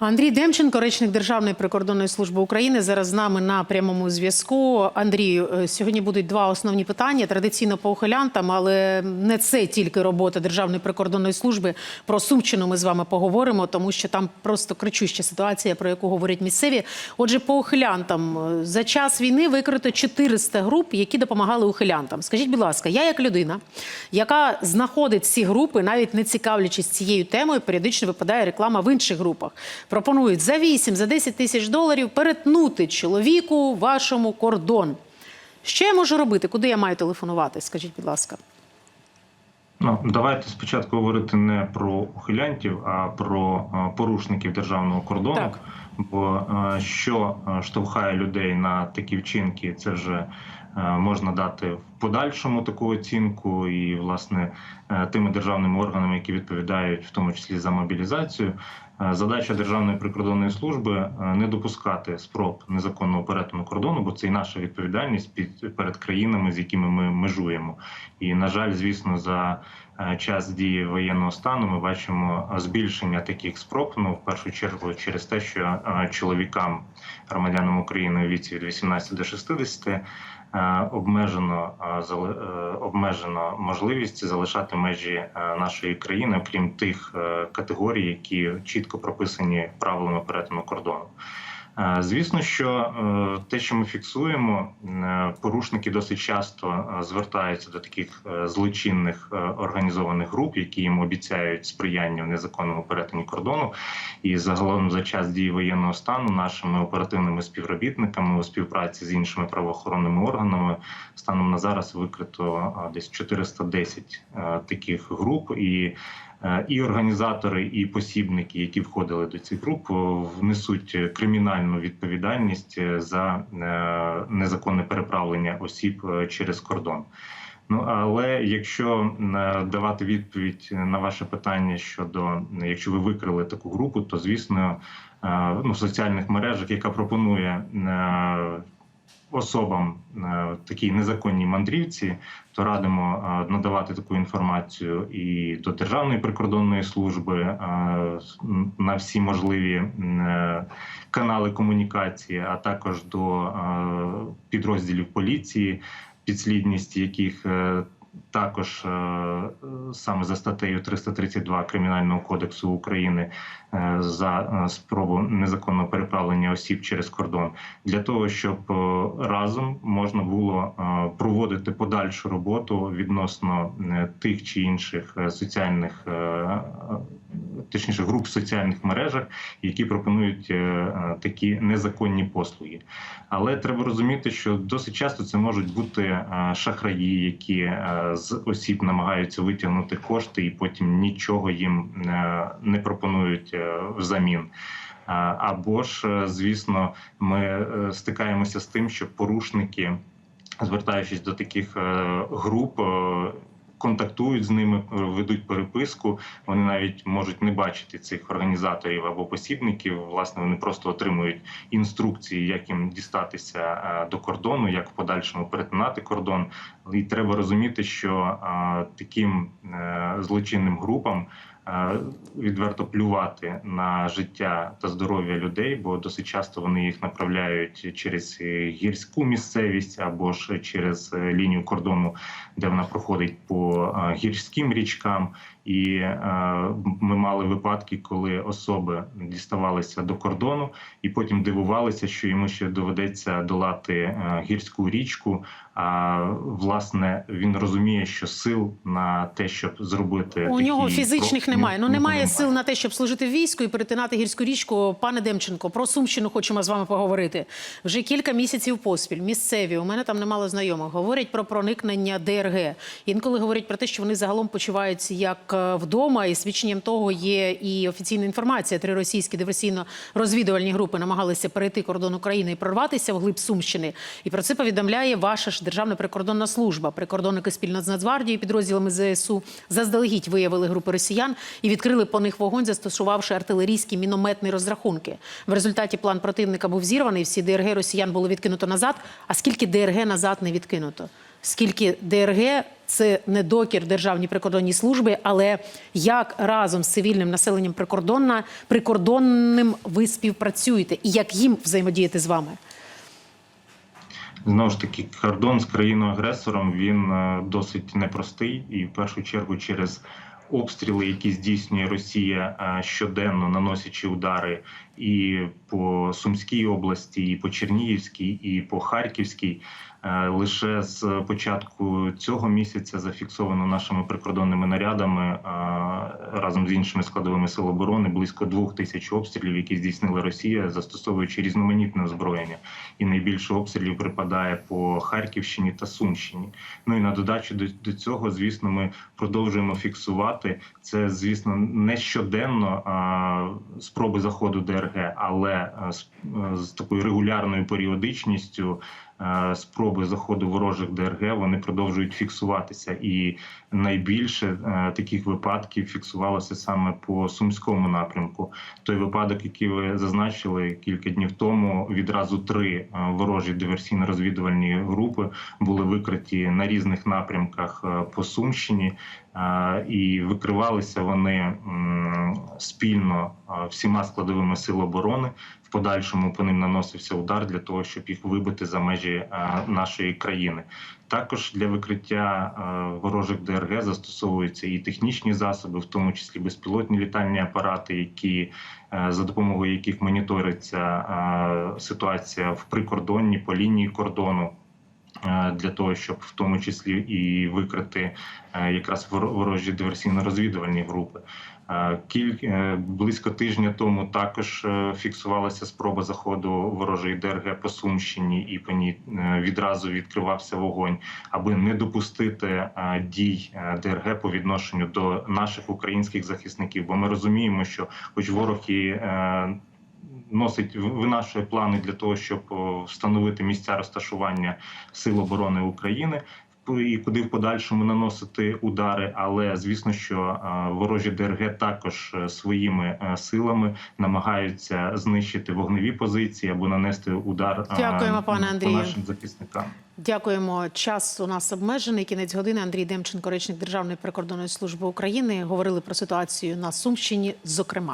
Андрій Демченко, речник Державної прикордонної служби України, зараз з нами на прямому зв'язку. Андрію, е, сьогодні будуть два основні питання. Традиційно по ухилянтам, але не це тільки робота Державної прикордонної служби. Про Сумщину ми з вами поговоримо, тому що там просто кричуща ситуація, про яку говорять місцеві. Отже, по ухилянтам е, за час війни викрито 400 груп, які допомагали ухилянтам. Скажіть, будь ласка, я як людина, яка знаходить ці групи, навіть не цікавлячись цією темою, періодично випадає реклама в інших групах. Пропонують за 8, за 10 тисяч доларів перетнути чоловіку вашому кордон. Що я можу робити? Куди я маю телефонувати? Скажіть, будь ласка. Ну, давайте спочатку говорити не про ухилянтів, а про е, порушників державного кордону. Так. Бо е, що е, штовхає людей на такі вчинки, це вже можна дати в подальшому таку оцінку, і власне е, тими державними органами, які відповідають, в тому числі за мобілізацію. Е, Задача Державної прикордонної служби е, не допускати спроб незаконного перетину кордону, бо це і наша відповідальність під перед країнами, з якими ми межуємо. І на жаль, звісно, за е, час дії воєнного стану ми бачимо збільшення таких спроб. Ну в першу чергу через те, що е, чоловікам, громадянам України у віці від 18 до 60 е, обмежено е, е, обмежено можливість залишати межі е, нашої країни, окрім тих е, категорій, які чітко прописані правилами перетину кордону. Звісно, що е, те, що ми фіксуємо, е, порушники досить часто е, звертаються до таких злочинних організованих груп, які їм обіцяють сприяння в незаконному перетині кордону. І загалом за час дії воєнного стану нашими оперативними співробітниками у співпраці з іншими правоохоронними органами станом на зараз викрито десь 410 е, таких груп і. Е, І організатори, і посібники, які входили до цих груп, внесуть кримінальну відповідальність е, за е, незаконне переправлення осіб через кордон. Ну але якщо давати відповідь на ваше питання щодо якщо ви викрили таку групу, то звісно ну, в соціальних мережах, яка пропонує особам е, такій незаконній мандрівці, то радимо е, надавати таку інформацію і до Державної прикордонної служби е, на всі можливі канали комунікації, а також до підрозділів поліції, підслідність яких також е, саме за статтею 332 Кримінального кодексу України е, за е, спробу незаконного переправлення осіб через кордон для того, щоб разом можна було проводити подальшу роботу відносно тих чи інших соціальних. Точніше, груп в соціальних мережах, які пропонують е, е, такі незаконні послуги. Але треба розуміти, що досить часто це можуть бути е, шахраї, які з осіб намагаються витягнути кошти, і потім нічого їм не пропонують взамін. Або ж, звісно, ми стикаємося з тим, що порушники, звертаючись до таких груп, контактують з ними, е, ведуть переписку. Вони навіть можуть не бачити цих організаторів або посібників. Власне, вони просто отримують інструкції, як їм дістатися е, до кордону, як в подальшому перетинати кордон. І треба розуміти, що е, таким злочинним групам. Е, Відверто плювати на життя та здоров'я людей, бо досить часто вони їх направляють через гірську місцевість або ж через е, лінію кордону, де вона проходить по е, гірським річкам. І ми мали випадки, коли особи діставалися до кордону, і потім дивувалися, що йому ще доведеться долати гірську річку. А власне він розуміє, що сил на те, щоб зробити У такі нього фізичних кроки, немає. Ну немає сил на те, щоб служити в війську і перетинати гірську річку. Пане Демченко, про Сумщину хочемо з вами поговорити. Вже кілька місяців поспіль. Місцеві у мене там немало знайомих. Говорять про проникнення ДРГ. Інколи говорять про те, що вони загалом почуваються як е, вдома, і свідченням того є і офіційна інформація. Три російські диверсійно-розвідувальні групи намагалися перейти кордон України і прорватися вглиб Сумщини. І про це повідомляє ваша ж Державна прикордонна служба. Прикордонники спільно з Нацгвардією, підрозділами ЗСУ заздалегідь виявили групи росіян і відкрили по них вогонь, застосувавши артилерійські мінометні розрахунки. В результаті план противника був зірваний. Всі ДРГ росіян було відкинуто назад. А скільки ДРГ назад не відкинуто? Скільки ДРГ це не докір державній прикордонній службі, але як разом з цивільним населенням прикордонна прикордонним ви співпрацюєте і як їм взаємодіяти з вами? Знову ж таки, кордон з країною-агресором він е, досить непростий, і в першу чергу через обстріли, які здійснює Росія е, щоденно, наносячи удари і по Сумській області, і по Чернігівській, і по Харківській. Е, Лише з початку цього місяця зафіксовано нашими прикордонними нарядами е, разом з іншими складовими сил оборони близько двох тисяч обстрілів, які здійснила Росія, застосовуючи різноманітне озброєння. І найбільше обстрілів припадає по Харківщині та Сумщині. Ну і на додачу до, до цього, звісно, ми продовжуємо фіксувати це, звісно, не щоденно а, спроби заходу ДРГ, але з, з такою регулярною періодичністю. Е, Спроби заходу ворожих ДРГ вони продовжують фіксуватися, і найбільше е, таких випадків фіксувалося саме по сумському напрямку. Той випадок, який ви зазначили кілька днів тому, відразу три е, ворожі диверсійно-розвідувальні групи були викриті на різних напрямках по Сумщині, і викривалися вони спільно всіма складовими сил оборони. Подальшому по ним наносився удар для того, щоб їх вибити за межі е, нашої країни. Також для викриття е, ворожих ДРГ застосовуються і технічні засоби, в тому числі безпілотні літальні апарати, які е, за допомогою яких моніториться ситуація в прикордонні по лінії кордону. Е, Для того щоб в тому числі і викрити е, якраз вор- ворожі диверсійно-розвідувальні групи. Е, Кіль е, близько тижня тому також фіксувалася спроба заходу ворожої ДРГ по Сумщині, і по ній відразу відкривався вогонь, аби не допустити дій ДРГ по відношенню до наших українських захисників. Бо ми розуміємо, що хоч ворог і носить винашує плани для того, щоб встановити місця розташування сил оборони України. І куди в подальшому наносити удари, але звісно, що е, ворожі ДРГ також е, своїми е, силами намагаються знищити вогневі позиції або нанести удар Дякуємо, пане по Андрію. нашим захисникам. Дякуємо. Час у нас обмежений. Кінець години. Андрій Демченко, речник Державної прикордонної служби України. Говорили про ситуацію на Сумщині. Зокрема.